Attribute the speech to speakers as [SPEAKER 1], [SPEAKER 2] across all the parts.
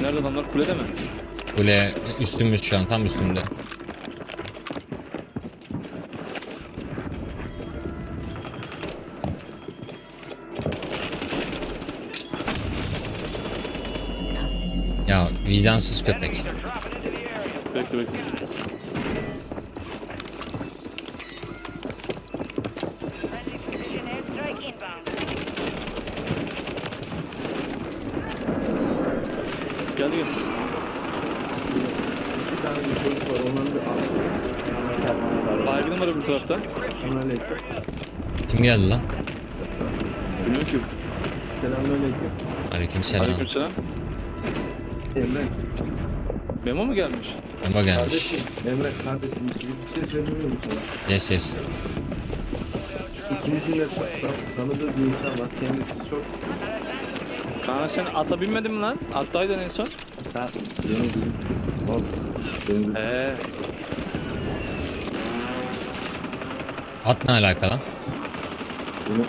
[SPEAKER 1] Nerede adamlar? Kulede mi?
[SPEAKER 2] Kule üstümüz şu an tam üstümde. Ya vicdansız köpek.
[SPEAKER 1] Bekle bekle. Gel.
[SPEAKER 3] İki tane bir çocuk var. Onların bir altı.
[SPEAKER 1] Baygınım var öbür tarafta.
[SPEAKER 3] Selamünaleyküm.
[SPEAKER 2] Kim geldi lan?
[SPEAKER 1] Bilmiyorum ki.
[SPEAKER 3] Selamünaleyküm.
[SPEAKER 2] Aleykümselam.
[SPEAKER 1] Aleykümselam.
[SPEAKER 3] Emre.
[SPEAKER 1] Memo mu gelmiş?
[SPEAKER 2] Bomba gelmiş.
[SPEAKER 3] Kardeşim. Emre kardeşim. Bir şey söylemiyor mu sana?
[SPEAKER 2] Yes yes.
[SPEAKER 3] İkimizin de ta- tanıdığı bir insan var. Kendisi çok...
[SPEAKER 1] Kaan sen ata binmedin mi lan? Attaydın en son.
[SPEAKER 3] Ha, benim bizim. Oğlum. Benim bizim.
[SPEAKER 1] Eee.
[SPEAKER 2] At ne alaka lan?
[SPEAKER 3] Benim,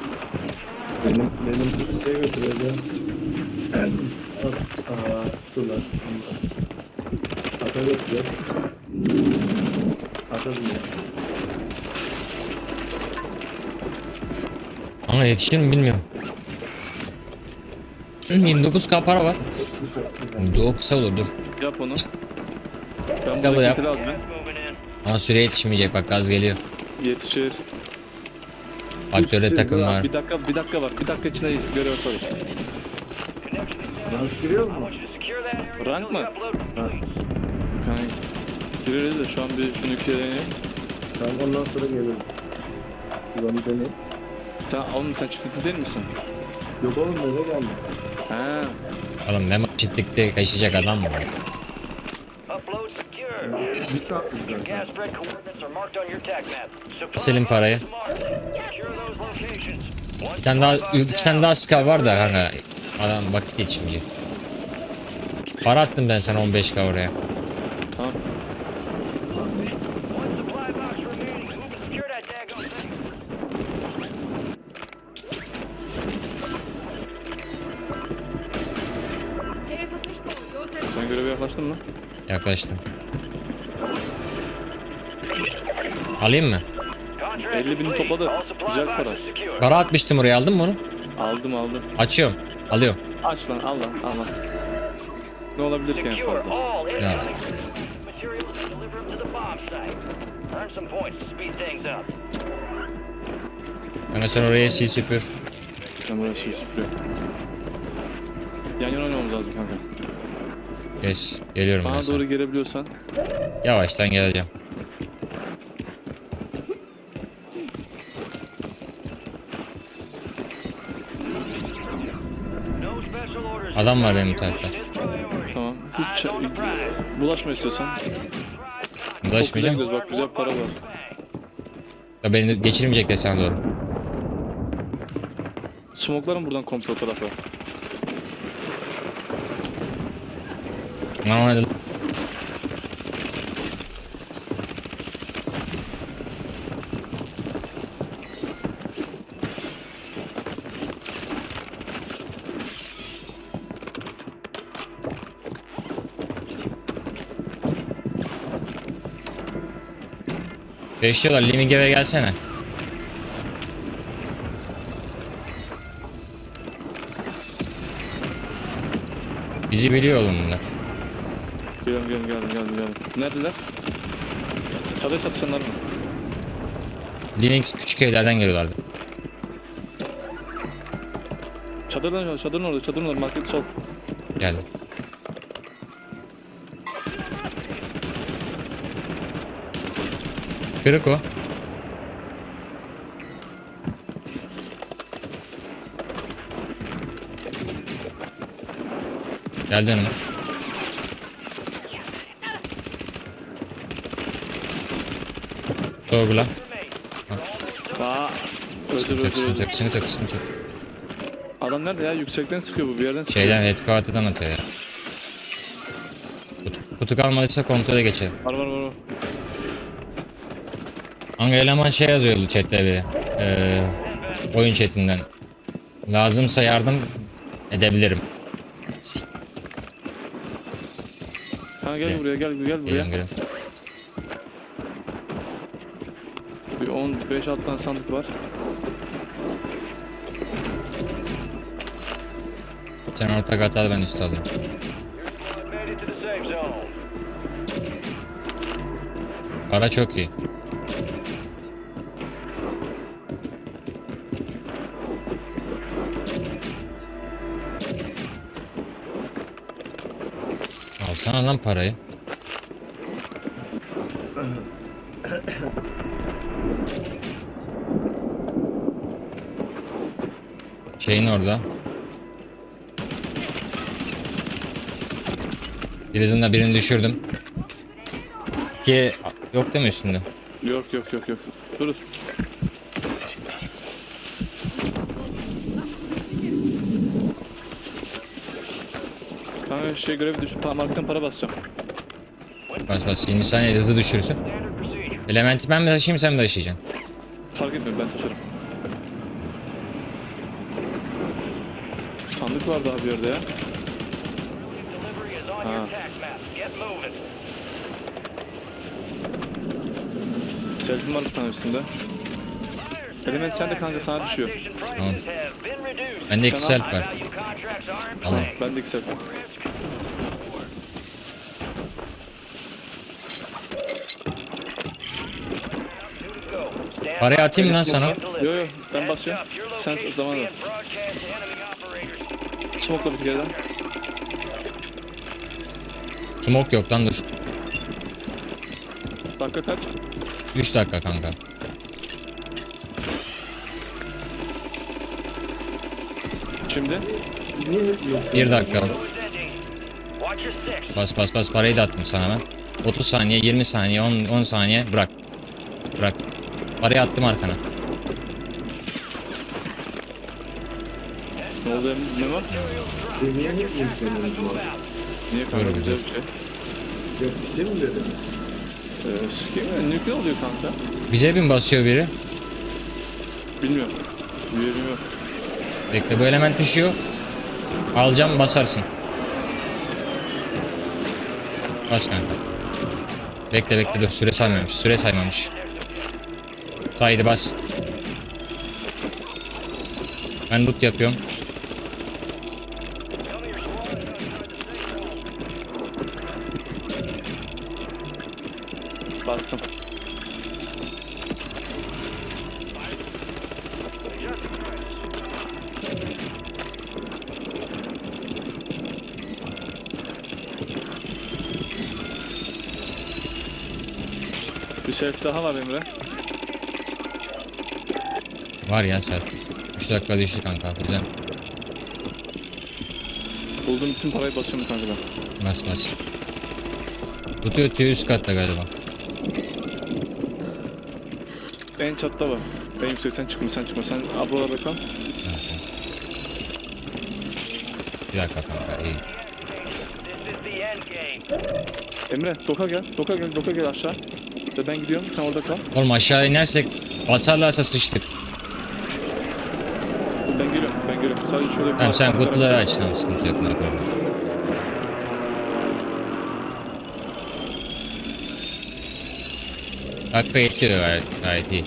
[SPEAKER 3] benim, benim bir şey götüreceğim. Aa, dur lan. Ata götürüyor. Ata biniyor.
[SPEAKER 2] Ama yetişir mi bilmiyorum. Hı, 29k para var. Dur kısa olur dur.
[SPEAKER 1] Yap onu. Ben
[SPEAKER 2] Yap,
[SPEAKER 1] bu
[SPEAKER 2] yap.
[SPEAKER 1] aldım.
[SPEAKER 2] Ama süre yetişmeyecek bak gaz geliyor.
[SPEAKER 1] Yetişir.
[SPEAKER 2] Faktörde takım var.
[SPEAKER 1] Bir dakika bir dakika bak. Bir dakika içinde görev yaparız.
[SPEAKER 3] Rank giriyor mu?
[SPEAKER 1] Rank mı?
[SPEAKER 3] Ha,
[SPEAKER 1] Yani gireriz de şu an bir şunu ikiye
[SPEAKER 3] tamam ondan sonra gelirim. Bir deneyim.
[SPEAKER 1] Sen oğlum sen çiftlikte değil misin?
[SPEAKER 3] Yok oğlum eve geldim.
[SPEAKER 1] He.
[SPEAKER 2] Oğlum Memo çiftlikte kaçacak adam mı? Selim parayı. Bir tane daha, iki tane daha skav var da kanka. Adam vakit yetişmeyecek. Para attım ben sana 15k oraya.
[SPEAKER 1] Tamam. Sen göreve yaklaştın mı?
[SPEAKER 2] Yaklaştım. Alayım mı?
[SPEAKER 4] Contract
[SPEAKER 1] 50 bin
[SPEAKER 4] complete.
[SPEAKER 1] topladı. Güzel para.
[SPEAKER 2] Para atmıştım oraya aldın mı onu?
[SPEAKER 1] Aldım aldım.
[SPEAKER 2] Açıyorum. Alıyorum.
[SPEAKER 1] Aç lan al lan al lan. Ne olabilir ki en fazla?
[SPEAKER 2] Ya. Kanka sen oraya sil süpür.
[SPEAKER 1] Ben buraya şey süpürüyorum. Yan yana oynamamız lazım kanka.
[SPEAKER 2] Geç. Geliyorum
[SPEAKER 1] Bana
[SPEAKER 2] sana.
[SPEAKER 1] doğru gelebiliyorsan.
[SPEAKER 2] Yavaştan geleceğim. Adam var benim tarafta.
[SPEAKER 1] Tamam. Hiç bulaşma istiyorsan. Çok güzel bak güzel para var.
[SPEAKER 2] Ya beni geçirmeyecekler sana doğru.
[SPEAKER 1] Smoklarım buradan komple tarafa.
[SPEAKER 2] Hadi. Beşiyorlar. Living eve gelsene. Bizi biliyor oğlum bunlar.
[SPEAKER 1] Geldim geldim geldim geldim geldim. Neredeler? Çadır çatışanlar mı?
[SPEAKER 2] Living küçük evlerden geliyorlardı.
[SPEAKER 1] Çadırdan çadırın orada çadırın orada market sol.
[SPEAKER 2] Geldi. Kırık o. Geldi önüne. Sorgula.
[SPEAKER 1] Aa. Öldür öldür
[SPEAKER 2] sıkıntı
[SPEAKER 1] öldür.
[SPEAKER 2] yok, sıkıntı yok, sıkıntı yok.
[SPEAKER 1] Adam nerede ya? Yüksekten sıkıyor bu bir yerden sıkıyor.
[SPEAKER 2] Şeyden, headquarter'dan atıyor ya. Kutu, kutu kalmadıysa kontrole geçelim.
[SPEAKER 1] Var var var. var.
[SPEAKER 2] Hangi eleman şey yazıyordu chatte bir. Ee, oyun chatinden. Lazımsa yardım edebilirim.
[SPEAKER 1] Kanka gel
[SPEAKER 2] Gel.
[SPEAKER 1] buraya gel gel buraya.
[SPEAKER 2] Geliyorum geliyorum.
[SPEAKER 1] 10 5 6 tane sandık var.
[SPEAKER 2] Sen orta kata al ben üstü alayım. Para çok iyi. Alsana lan parayı. Şeyin orada. Birizinde birini düşürdüm. Ki yok değil mi üstünde?
[SPEAKER 1] Yok yok yok yok. Dur. Kanka şey görevi düşün. Tamam arkadan para basacağım.
[SPEAKER 2] Bas bas 20 saniye hızlı düşürürsün. Elementi ben mi taşıyayım sen mi taşıyacaksın?
[SPEAKER 1] Fark etmiyor ben taşırım. Sandık vardı abi yerde ya.
[SPEAKER 4] Moving.
[SPEAKER 1] Selfim var bir tane üstünde. Element sen de kanka sana düşüyor.
[SPEAKER 2] Tamam. Bende iki self var. Alın.
[SPEAKER 4] play.
[SPEAKER 1] Ben de iki.
[SPEAKER 4] Go. Stand
[SPEAKER 2] Parayı atayım lan sana.
[SPEAKER 1] Yo yo ben basıyorum. Sen
[SPEAKER 4] location's
[SPEAKER 1] zamanla. Smoke'la bir daha.
[SPEAKER 2] Smoke yok lan dur.
[SPEAKER 1] Dakika kaç?
[SPEAKER 2] 3 dakika kanka.
[SPEAKER 1] Şimdi?
[SPEAKER 3] Niye hep yok?
[SPEAKER 2] 1 dakika. Bas bas bas parayı da attım sana ben. 30 saniye, 20 saniye, 10, 10 saniye bırak. Bırak. Parayı attım arkana.
[SPEAKER 1] Ne oldu Em- Memo?
[SPEAKER 3] Niye hep yükselmemiz var?
[SPEAKER 1] Niye kanka
[SPEAKER 2] Buyur,
[SPEAKER 1] güzel bir şey.
[SPEAKER 3] Yok değil mi dedim?
[SPEAKER 1] Ee, sikeyim mi? Nükle oluyor kanka.
[SPEAKER 2] Bize bin basıyor biri.
[SPEAKER 1] Bilmiyorum. Bilmiyorum.
[SPEAKER 2] Bekle bu element düşüyor. Alacağım basarsın. Bas kanka. Bekle bekle dur süre saymamış. Süre saymamış. Saydı bas. Ben loot yapıyorum.
[SPEAKER 1] Bastım. Bir self daha var Emre.
[SPEAKER 2] Var ya sen. 3 dakika düştü kanka. Güzel.
[SPEAKER 1] Bulduğum bütün parayı basıyorum kanka ben.
[SPEAKER 2] Bas bas. Tutuyor tutuyor üst katta galiba.
[SPEAKER 1] En çatta var. En yüksek sen çıkma sen çıkma. Sen ablalarda kal.
[SPEAKER 2] Bir dakika kanka iyi.
[SPEAKER 1] Emre doka gel. Doka gel. Doka gel aşağı. Ve ben gidiyorum. Sen orada kal.
[SPEAKER 2] Oğlum aşağı inersek basarlarsa sıçtık.
[SPEAKER 1] Ben geliyorum. Ben geliyorum. Sadece şöyle bir
[SPEAKER 2] Tamam sen kutuları aç tamam sıkıntı yok. no problem. Dakika yetiyor gayet, gayet iyi.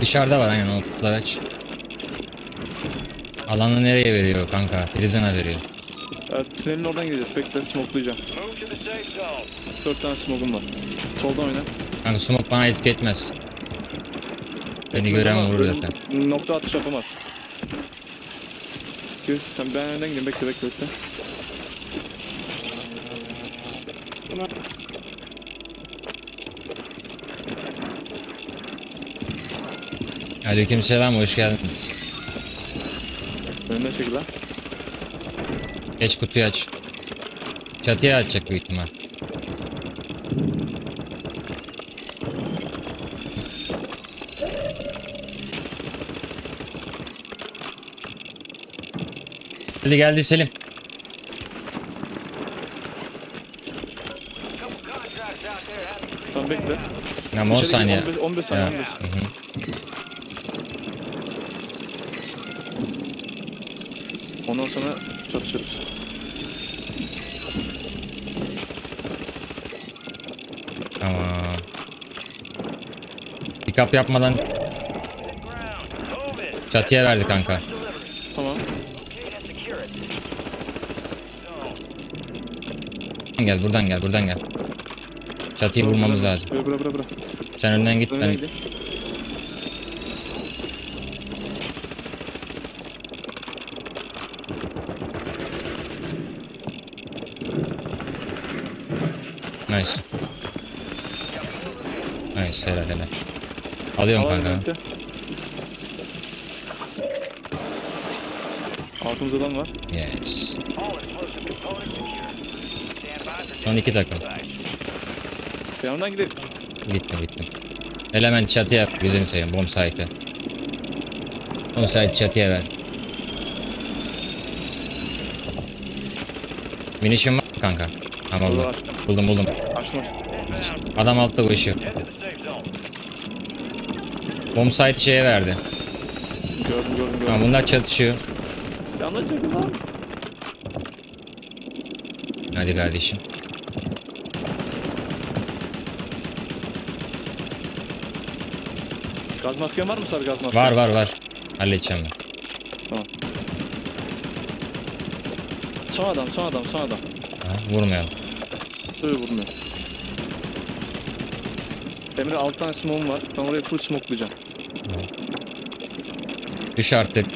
[SPEAKER 2] Dışarıda var aynen o aç. Alanı nereye veriyor kanka? Prizine veriyor.
[SPEAKER 1] Evet, tünelin oradan gideceğiz. Bekle
[SPEAKER 4] zone.
[SPEAKER 1] 4 tane smoke'um var. Soldan oyna.
[SPEAKER 2] Kanka smoke bana etki etmez. Beni gören vurur zaten.
[SPEAKER 1] Nokta atış yapamaz. Gir, sen ben önden gideyim. Bekle bekle bekle.
[SPEAKER 2] Aleykümselam hoş geldiniz.
[SPEAKER 1] Önüne çekil lan.
[SPEAKER 2] Geç kutuyu aç. Çatıya açacak büyük ihtimal. Hadi geldi Selim.
[SPEAKER 1] Tamam bekle.
[SPEAKER 2] Ama 10
[SPEAKER 1] İçeri gir,
[SPEAKER 2] saniye.
[SPEAKER 1] 15, 15 saniye
[SPEAKER 2] Ya.
[SPEAKER 1] 15.
[SPEAKER 2] Hı hı.
[SPEAKER 1] Ondan sonra çatışırız.
[SPEAKER 2] Tamam. Pick yapmadan çatıya verdi kanka.
[SPEAKER 1] Tamam.
[SPEAKER 2] Gel buradan gel buradan gel. Çatıyı vurmamız lazım.
[SPEAKER 1] Bıra bıra bıra.
[SPEAKER 2] Sen önden git
[SPEAKER 1] Öne
[SPEAKER 2] ben. Nice helal helal. Alıyorum
[SPEAKER 1] Alalım
[SPEAKER 2] kanka.
[SPEAKER 1] bekle. Altımızda adam var.
[SPEAKER 2] Yes. Son iki takım.
[SPEAKER 1] Yanından gidelim.
[SPEAKER 2] Gittim gittim. Element çatıya yap. Gözünü seveyim. Bomb site'e. Bomb site çatıya ver. Munition var kanka?
[SPEAKER 1] Burada
[SPEAKER 2] buldum. Buldum buldum.
[SPEAKER 1] Açtım.
[SPEAKER 2] Adam altta koşuyor.
[SPEAKER 4] Head to the safe zone.
[SPEAKER 2] Bomb site şeye verdi.
[SPEAKER 1] Gördüm gördüm gördüm.
[SPEAKER 2] Tamam bunlar çatışıyor.
[SPEAKER 1] Yandan çekil lan.
[SPEAKER 2] Hadi kardeşim.
[SPEAKER 1] Gaz masken var mı sarı gaz masken?
[SPEAKER 2] Var var var. Halledeceğim ben.
[SPEAKER 1] Son adam son adam son adam.
[SPEAKER 2] Ha, vurmayalım.
[SPEAKER 1] Öyle vurmuyor. Emre 6 tane smoke'um var. Ben orayı full smoke'layacağım.
[SPEAKER 2] Düş artık.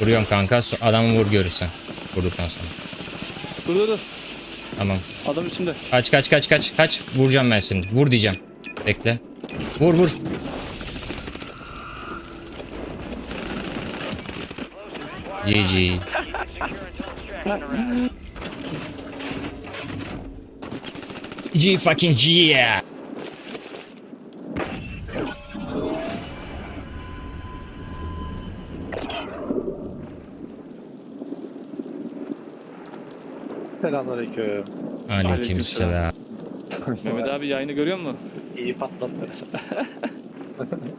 [SPEAKER 2] Vuruyorum kanka. Adamı vur görürsen. Vurduktan sonra.
[SPEAKER 1] Dur dur dur.
[SPEAKER 2] Tamam.
[SPEAKER 1] Adam üstünde.
[SPEAKER 2] Kaç kaç kaç kaç kaç. Vuracağım ben seni. Vur diyeceğim. Bekle. Vur vur. GG. G fucking G yeah.
[SPEAKER 3] Selamünaleyküm.
[SPEAKER 2] Aleykümselam.
[SPEAKER 1] Mehmet abi yayını görüyor musun?
[SPEAKER 3] İyi patlattınız.